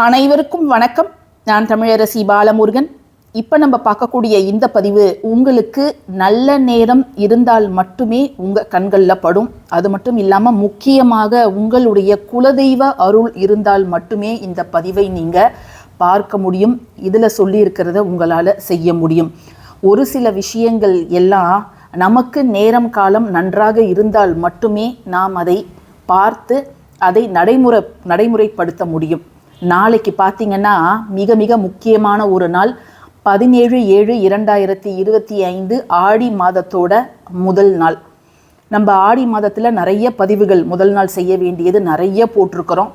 அனைவருக்கும் வணக்கம். நான் தமிழரசி பாலமுருகன். இப்போ நம்ம பார்க்கக்கூடிய இந்த பதிவு உங்களுக்கு நல்ல நேரம் இருந்தால் மட்டுமே உங்கள் கண்களில் படும். அது மட்டும் இல்லாமல் முக்கியமாக உங்களுடைய குலதெய்வ அருள் இருந்தால் மட்டுமே இந்த பதிவை நீங்கள் பார்க்க முடியும். இதில் சொல்லியிருக்கிறத உங்களால் செய்ய முடியும். ஒரு சில விஷயங்கள் எல்லாம் நமக்கு நேரம் காலம் நன்றாக இருந்தால் மட்டுமே நாம் அதை பார்த்து அதை நடைமுறை நடைமுறைப்படுத்த முடியும். நாளைக்கு பார்த்தீங்கன்னா மிக மிக முக்கியமான ஒரு நாள். பதினேழு ஏழு இரண்டாயிரத்தி இருபத்தி ஐந்து ஆடி மாதத்தோட முதல் நாள். நம்ம ஆடி மாதத்தில் நிறைய பதிவுகள் முதல் நாள் செய்ய வேண்டியது நிறைய போட்டிருக்கிறோம்.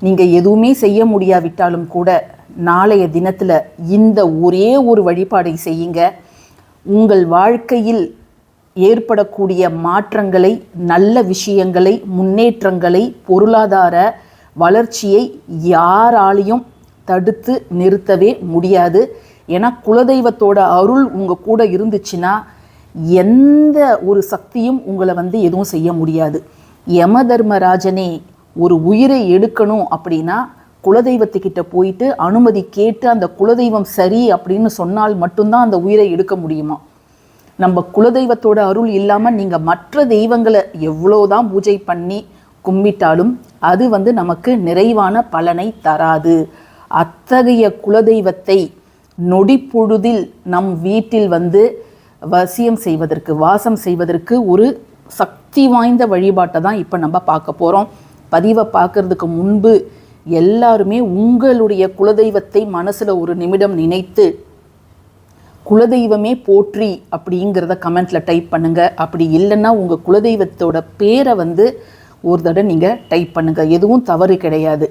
நீங்கள் எதுவுமே செய்ய முடியாவிட்டாலும் கூட நாளைய தினத்தில் இந்த ஒரே ஒரு வழிபாடை செய்யுங்க. உங்கள் வாழ்க்கையில் ஏற்படக்கூடிய மாற்றங்களை நல்ல விஷயங்களை முன்னேற்றங்களை பொருளாதார வளர்ச்சியை யாராலையும் தடுத்து நிறுத்தவே முடியாது. ஏன்னா குலதெய்வத்தோட அருள் உங்கள் கூட இருந்துச்சுன்னா எந்த ஒரு சக்தியும் உங்களை வந்து எதுவும் செய்ய முடியாது. யம தர்மராஜனே ஒரு உயிரை எடுக்கணும் அப்படின்னா குலதெய்வத்துக்கிட்ட போயிட்டு அனுமதி கேட்டு அந்த குலதெய்வம் சரி அப்படின்னு சொன்னால் மட்டும்தான் அந்த உயிரை எடுக்க முடியுமா? நம்ம குலதெய்வத்தோட அருள் இல்லாமல் நீங்கள் மற்ற தெய்வங்களை எவ்வளோதான் பூஜை பண்ணி கும்பிட்டாலும் அது வந்து நமக்கு நிறைவான பலனை தராது. அத்தகைய குலதெய்வத்தை நொடிப்பொழுதில் நம் வீட்டில் வந்து வசியம் செய்வதற்கு வாசம் செய்வதற்கு ஒரு சக்தி வாய்ந்த வழிபாட்டை தான் இப்போ நம்ம பார்க்க போகிறோம் பதிவை பார்க்கறதுக்கு முன்பு எல்லாருமே உங்களுடைய குலதெய்வத்தை மனசில் ஒரு நிமிடம் நினைத்து குலதெய்வமே போற்றி அப்படிங்கிறத கமெண்ட்டில் டைப் பண்ணுங்கள் அப்படி இல்லைன்னா உங்கள் குலதெய்வத்தோட பேரை வந்து ஒரு தடவை நீங்கள் டைப் பண்ணுங்கள் எதுவும் தவறு கிடையாது.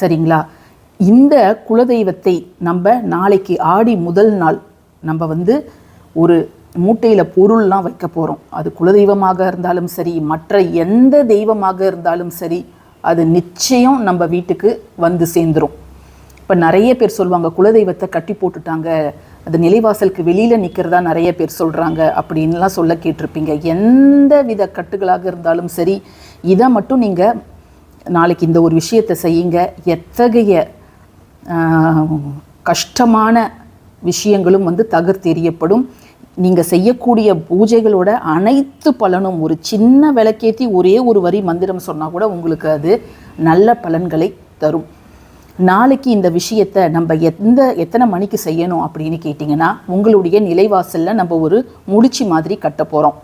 சரிங்களா? இந்த குலதெய்வத்தை நம்ம நாளைக்கு ஆடி முதல் நாள் நம்ம வந்து ஒரு மூட்டையில் பொருள்லாம் வைக்க போகிறோம் அது குலதெய்வமாக இருந்தாலும் சரி மற்ற எந்த தெய்வமாக இருந்தாலும் சரி அது நிச்சயம் நம்ம வீட்டுக்கு வந்து சேர்ந்துரும். இப்போ நிறைய பேர் சொல்லுவாங்க குலதெய்வத்தை கட்டி போட்டுட்டாங்க. அது நிலைவாசலுக்கு வெளியில் நிற்கிறதா நிறைய பேர் சொல்கிறாங்க அப்படின்லாம் சொல்ல கேட்டிருப்பீங்க. எந்த வித கட்டுகளாக இருந்தாலும் சரி இதை மட்டும் நீங்கள் நாளைக்கு இந்த ஒரு விஷயத்தை செய்யுங்க. எத்தகைய கஷ்டமான விஷயங்களும் வந்து தகர்த்தெறியப்படும். நீங்கள் செய்யக்கூடிய பூஜைகளோட அனைத்து பலனும் ஒரு சின்ன விளக்கேற்றி ஒரே ஒரு வரி மந்திரம் சொன்னால் கூட உங்களுக்கு அது நல்ல பலன்களை தரும். நாளைக்கு இந்த விஷயத்தை நம்ம எந்த எத்தனை மணிக்கு செய்யணும் அப்படின்னு கேட்டிங்கன்னா உங்களுடைய நிலைவாசலில் நம்ம ஒரு முடிச்சு மாதிரி கட்ட போகிறோம்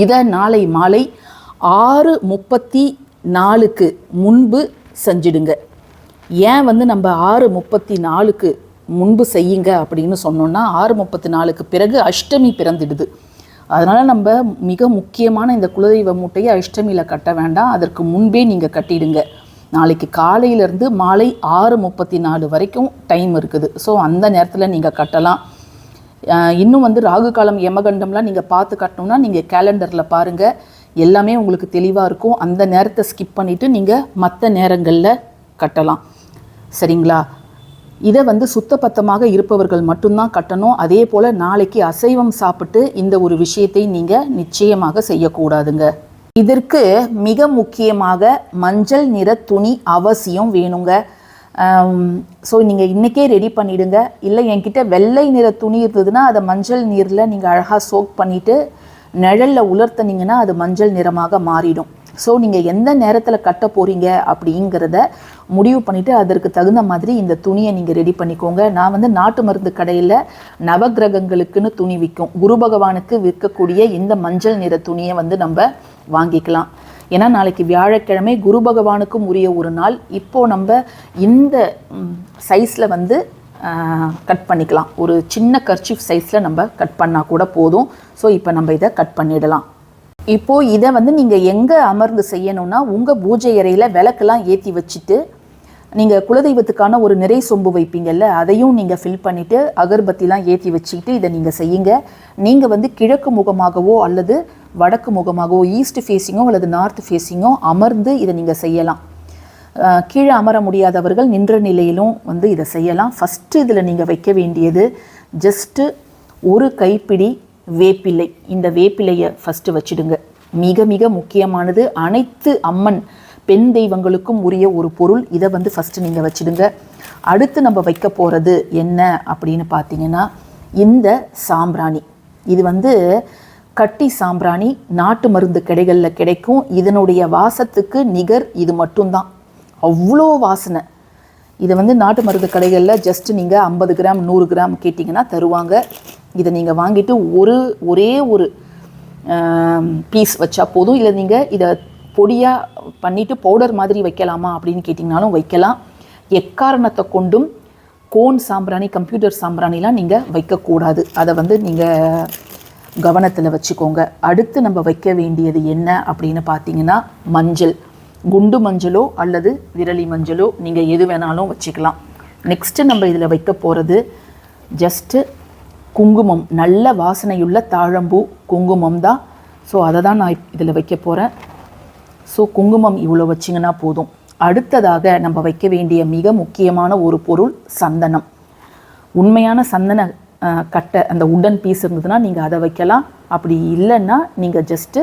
இதை நாளை மாலை ஆறு முப்பத்தி நாலுக்கு முன்பு செஞ்சிடுங்க. ஏன் வந்து நம்ம ஆறு முப்பத்தி நாலுக்கு முன்பு செய்யுங்க அப்படின்னு சொன்னோன்னா ஆறு முப்பத்தி நாலுக்கு பிறகு அஷ்டமி பிறந்துடுது. அதனால் நம்ம மிக முக்கியமான இந்த குலதெய்வ மூட்டையை அஷ்டமியில் கட்ட வேண்டாம். அதற்கு முன்பே நீங்கள் கட்டிடுங்க. நாளைக்கு காலையிலேருந்து மாலை ஆறு முப்பத்தி நாலு வரைக்கும் டைம் இருக்குது. ஸோ அந்த நேரத்தில் நீங்கள் கட்டலாம். இன்னும் வந்து ராகு காலம் யமகண்டம்லாம் நீங்கள் பார்த்து கட்டணும்னா நீங்கள் கேலண்டரில் பாருங்கள் எல்லாமே உங்களுக்கு தெளிவாக இருக்கும். அந்த நேரத்தை ஸ்கிப் பண்ணிவிட்டு நீங்கள் மற்ற நேரங்களில் கட்டலாம். சரிங்களா? இதை வந்து சுத்தபத்தமாக இருப்பவர்கள் மட்டும்தான் கட்டணும். அதே போல் நாளைக்கு அசைவம் சாப்பிட்டு இந்த ஒரு விஷயத்தை நீங்கள் நிச்சயமாக செய்யக்கூடாதுங்க. இதற்கு மிக முக்கியமாக மஞ்சள் நிற துணி அவசியம் வேணுங்க. ஸோ நீங்கள் இன்றைக்கே ரெடி பண்ணிவிடுங்க இல்லை என்கிட்ட வெள்ளை நிற துணி இருந்ததுன்னா அதை மஞ்சள் நீரில் நீங்கள் அழகாக சோக் பண்ணிவிட்டு நிழலில் உலர்த்தினீங்கன்னா அது மஞ்சள் நிறமாக மாறிடும். ஸோ நீங்கள் எந்த நேரத்தில் கட்ட போகிறீங்க அப்படிங்கிறத முடிவு பண்ணிவிட்டு அதற்கு தகுந்த மாதிரி இந்த துணியை நீங்கள் ரெடி பண்ணிக்கோங்க. நான் வந்து நாட்டு மருந்து கடையில் நவக்கிரகங்களுக்குன்னு துணி விற்கும் குரு பகவானுக்கு விற்கக்கூடிய இந்த மஞ்சள் நிற துணியை வந்து நம்ம வாங்கிக்கலாம். ஏன்னா நாளைக்கு வியாழக்கிழமை குரு பகவானுக்கும் உரிய ஒரு நாள். இப்போது நம்ம இந்த சைஸில் வந்து கட் பண்ணிக்கலாம். ஒரு சின்ன கர்ச்சிஃப் சைஸில் நம்ம கட் பண்ணால் கூட போதும். ஸோ இப்போ நம்ம இதை கட் பண்ணிடலாம். இப்போது இதை வந்து நீங்கள் எங்கே அமர்ந்து செய்யணும்னா உங்கள் பூஜை அறையில் விளக்கெல்லாம் ஏற்றி வச்சுட்டு நீங்கள் குலதெய்வத்துக்கான ஒரு நிறை சொம்பு வைப்பீங்கல்ல அதையும் நீங்கள் ஃபில் பண்ணிவிட்டு அகர்பத்திலாம் ஏற்றி வச்சுக்கிட்டு இதை நீங்கள் செய்யுங்க. நீங்கள் வந்து கிழக்கு முகமாகவோ அல்லது வடக்கு முகமாகவோ ஈஸ்ட் ஃபேஸிங்கோ அல்லது நார்த் ஃபேஸிங்கோ அமர்ந்து இதை நீங்கள் செய்யலாம். கீழே அமர முடியாதவர்கள் நின்ற நிலையிலும் வந்து இதை செய்யலாம். ஃபஸ்ட்டு இதில் நீங்கள் வைக்க வேண்டியது ஜஸ்ட்டு ஒரு கைப்பிடி வேப்பிலை. இந்த வேப்பிலையை ஃபஸ்ட்டு வச்சிடுங்க. மிக மிக முக்கியமானது அனைத்து அம்மன் பெண் தெய்வங்களுக்கும் உரிய ஒரு பொருள். இதை வந்து ஃபஸ்ட்டு நீங்கள் வச்சிடுங்க. அடுத்து நம்ம வைக்க போகிறது என்ன அப்படின்னு பார்த்தீங்கன்னா இந்த சாம்பிராணி. இது வந்து கட்டி சாம்பிராணி நாட்டு மருந்து கடைகளில் கிடைக்கும். இதனுடைய வாசத்துக்கு நிகர் இது மட்டும்தான். அவ்வளோ வாசனை. இதை வந்து நாட்டு மருந்து கடைகளில் ஜஸ்ட் நீங்கள் ஐம்பது கிராம் நூறு கிராம் கேட்டிங்கன்னா தருவாங்க. இதை நீங்கள் வாங்கிட்டு ஒரு ஒரே ஒரு பீஸ் வச்சா போதும். இல்லை நீங்கள் இதை பொடியாக பண்ணிவிட்டு பவுடர் மாதிரி வைக்கலாமா அப்படின்னு கேட்டிங்கனாலும் வைக்கலாம். எக்காரணத்தை கொண்டும் கோன் சாம்பிராணி கம்ப்யூட்டர் சாம்பிராணிலாம் நீங்கள் வைக்கக்கூடாது. அதை வந்து நீங்கள் கவனத்தில் வச்சுக்கோங்க. அடுத்து நம்ம வைக்க வேண்டியது என்ன அப்படின்னு பார்த்தீங்கன்னா மஞ்சள். குண்டு மஞ்சளோ அல்லது விரலி மஞ்சளோ நீங்கள் எது வேணாலும் வச்சுக்கலாம். நெக்ஸ்ட்டு நம்ம இதில் வைக்க போகிறது ஜஸ்ட்டு குங்குமம் நல்ல வாசனையுள்ள தாழம்பூ குங்குமம் தான் ஸோ அதை தான் நான் இதில் வைக்க போகிறேன் ஸோ குங்குமம் இவ்வளோ வச்சிங்கன்னா போதும். அடுத்ததாக நம்ம வைக்க வேண்டிய மிக முக்கியமான ஒரு பொருள் சந்தனம். உண்மையான சந்தன கட்டை அந்த உடன் பீஸ் இருந்ததுன்னா நீங்கள் அதை வைக்கலாம். அப்படி இல்லைன்னா நீங்கள் ஜஸ்ட்டு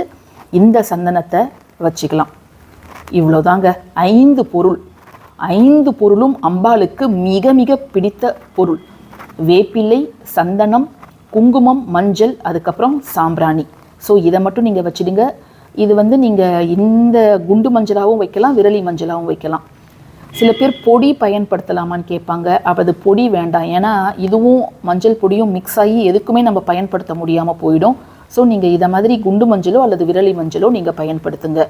இந்த சந்தனத்தை வச்சுக்கலாம். இவ்வளோதாங்க ஐந்து பொருள். ஐந்து பொருளும் அம்பாளுக்கு மிக மிக பிடித்த பொருள். வேப்பிலை சந்தனம் குங்குமம் மஞ்சள் அதுக்கப்புறம் சாம்பிராணி. ஸோ இதை மட்டும் நீங்கள் வச்சுடுங்க. இது வந்து நீங்கள் இந்த குண்டு மஞ்சளாகவும் வைக்கலாம் விரலி மஞ்சளாகவும் வைக்கலாம். சில பேர் பொடி பயன்படுத்தலாமான்னு கேட்பாங்க. அப்போ அது பொடி வேண்டாம். ஏன்னா இதுவும் மஞ்சள் பொடியும் மிக்ஸ் ஆகி எதுக்குமே நம்ம பயன்படுத்த முடியாமல் போயிடும். ஸோ நீங்கள் இதை மாதிரி குண்டு மஞ்சளோ அல்லது விரலி மஞ்சளோ நீங்கள் பயன்படுத்துங்க.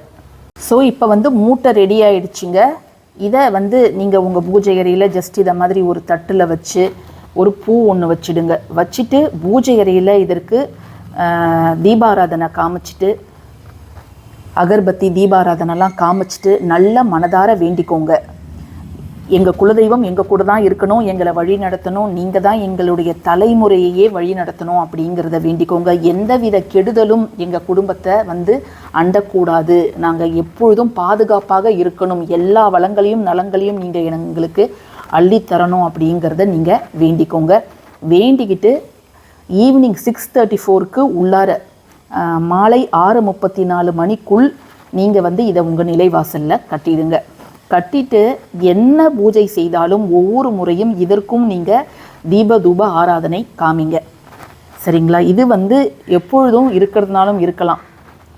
ஸோ இப்போ வந்து மூட்டை ரெடி ஆயிடுச்சுங்க. இதை வந்து நீங்கள் உங்கள் பூஜை அறையில் ஜஸ்ட் இதை மாதிரி ஒரு தட்டில் வச்சு ஒரு பூ ஒன்று வச்சிடுங்க. வச்சுட்டு பூஜை அறையில் இதற்கு தீபாராதனை காமிச்சிட்டு அகர்பத்தி தீபாராதனைலாம் காமிச்சிட்டு நல்ல மனதார வேண்டிக்கோங்க. எங்கள் குலதெய்வம் எங்கள் கூட தான் இருக்கணும் எங்களை வழி நடத்தணும் நீங்கள் தான் எங்களுடைய தலைமுறையையே வழி நடத்தணும் அப்படிங்கிறத வேண்டிக்கோங்க. எந்தவித கெடுதலும் எங்கள் குடும்பத்தை வந்து அண்டக்கூடாது. நாங்கள் எப்பொழுதும் பாதுகாப்பாக இருக்கணும். எல்லா வளங்களையும் நலங்களையும் நீங்கள் எங்களுக்கு அள்ளித்தரணும் அப்படிங்கிறத நீங்கள் வேண்டிக்கோங்க. வேண்டிக்கிட்டு ஈவினிங் சிக்ஸ் தேர்ட்டி ஃபோருக்கு உள்ளார மாலை ஆறு முப்பத்தி நாலு மணிக்குள் நீங்கள் வந்து இதை உங்கள் நிலைவாசலில் கட்டிடுங்க. கட்டிட்டு என்ன பூஜை செய்தாலும் ஒவ்வொரு முறையும் இதற்கும் நீங்கள் தீப தூப ஆராதனை காமிங்க. சரிங்களா? இது வந்து எப்பொழுதும் இருக்கிறதுனாலும் இருக்கலாம்.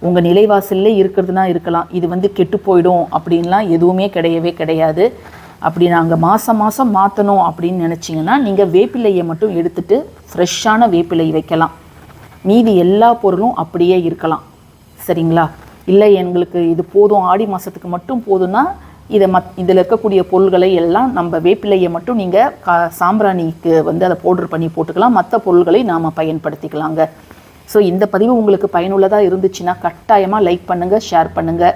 உங்கள் நிலைவாசல்ல இருக்கிறதுனா இருக்கலாம். இது வந்து கெட்டு போயிடும் அப்படின்லாம் எதுவுமே கிடையவே கிடையாது. அப்படி நாங்கள் மாதம் மாதம் மாற்றணும் அப்படின்னு நினச்சிங்கன்னா நீங்கள் வேப்பிலையை மட்டும் எடுத்துட்டு ஃப்ரெஷ்ஷான வேப்பிலை வைக்கலாம். மீதி எல்லா பொருளும் அப்படியே இருக்கலாம். சரிங்களா? இல்லை எங்களுக்கு இது போதும். ஆடி மாதத்துக்கு மட்டும் போதும்னா இதை மத் இதில் இருக்கக்கூடிய பொருள்களை எல்லாம் நம்ம வேப்பிலையை மட்டும் நீங்கள் கா சாம்பிராணிக்கு வந்து அதை பவுடர் பண்ணி போட்டுக்கலாம். மற்ற பொருள்களை நாம் பயன்படுத்திக்கலாங்க. ஸோ இந்த பதிவு உங்களுக்கு பயனுள்ளதாக இருந்துச்சுன்னா கட்டாயமாக லைக் பண்ணுங்கள் ஷேர் பண்ணுங்கள்